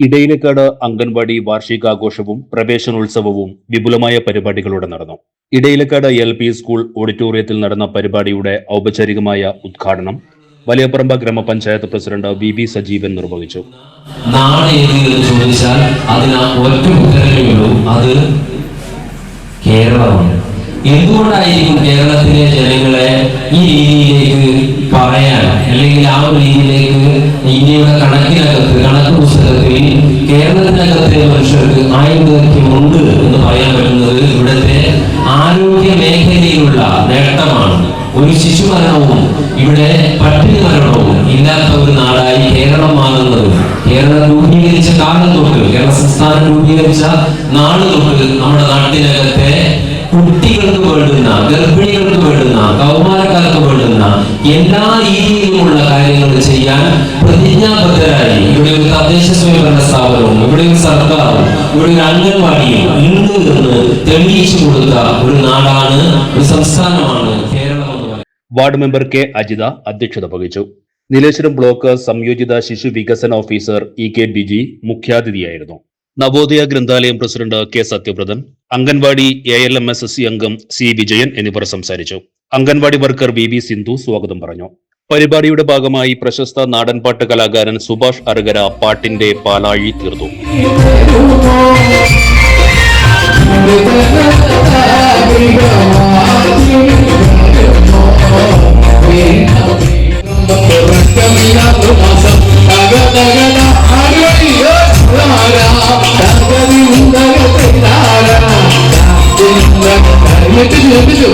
ഇടയിലക്കാട് അംഗൻവാടി വാർഷികാഘോഷവും പ്രവേശനോത്സവവും വിപുലമായ പരിപാടികളോടെ നടന്നു. ഇടയിലക്കാട് എൽ പി സ്കൂൾ ഓഡിറ്റോറിയത്തിൽ നടന്ന പരിപാടിയുടെ ഔപചാരികമായ ഉദ്ഘാടനം വലിയപറമ്പ ഗ്രാമപഞ്ചായത്ത് പ്രസിഡന്റ് വി ബി സജീവൻ നിർവഹിച്ചു. ചോദിച്ചാൽ അത് കേരളമാണ്. എന്തുകൊണ്ടായിരിക്കും കേരളത്തിലെ ജനങ്ങളെ ഈ പറയാൻ അല്ലെങ്കിൽ ആ ഒരു രീതിയിലേക്ക് ഇന്ത്യയുടെ കണക്കിനകത്ത് കണക്ക് പുസ്തകത്തിൽ കേരളത്തിനകത്തെ മനുഷ്യർക്ക് ആയുർദൈർഘ്യമുണ്ട് എന്ന് പറയാൻ പറ്റുന്നത് ഇവിടുത്തെ ആരോഗ്യ മേഖലയിലുള്ള നേട്ടമാണ്. ഒരു ശിശുമരണവും ഇവിടെ പട്ടിണി മരണവും ഇല്ലാത്ത ഒരു നാടായി കേരളം മാറുന്നത്. കേരളം രൂപീകരിച്ച കാലം തൊട്ട് കേരള സംസ്ഥാനം രൂപീകരിച്ച നാട് തൊട്ട് നമ്മുടെ നാട്ടിനകത്തെ കുട്ടികൾക്ക് വേണ്ടുന്ന ഗർഭിണികൾക്ക് വേണ്ടുന്ന വേണ്ടുന്ന എല്ലാ രീതിയിലുമുള്ള കാര്യങ്ങൾ ചെയ്യാൻ പ്രതിജ്ഞാബദ്ധരായി. ഇവിടെ ഒരു തദ്ദേശ സ്വയംഭരണ സ്ഥാപനവും ഇവിടെ ഒരു സർക്കാരും ഇവിടെ ഒരു അംഗൻവാടിയും ഉണ്ട് എന്ന് തെളിയിച്ചു കൊടുത്ത ഒരു നാടാണ് ഒരു സംസ്ഥാനമാണ് Keralam ward member K Ajitha അധ്യക്ഷത വഹിച്ചു. നീലേശ്വരം ബ്ലോക്ക് സംയോജിത ശിശു വികസന officer E K Biji മുഖ്യാതിഥിയായിരുന്നു. Navodaya Granthalayam president K Satyavrathan anganwadi A L M S S C അംഗം സി വിജയൻ എന്നിവർ സംസാരിച്ചു. Anganwadi worker V V Sindhu സ്വാഗതം പറഞ്ഞു. പരിപാടിയുടെ ഭാഗമായി പ്രശസ്ത നാടൻപാട്ട് കലാകാരൻ സുഭാഷ് അറുകര പാട്ടിന്റെ പാലാഴി തീർത്തു ും. మెట్టుచు మెట్టుచు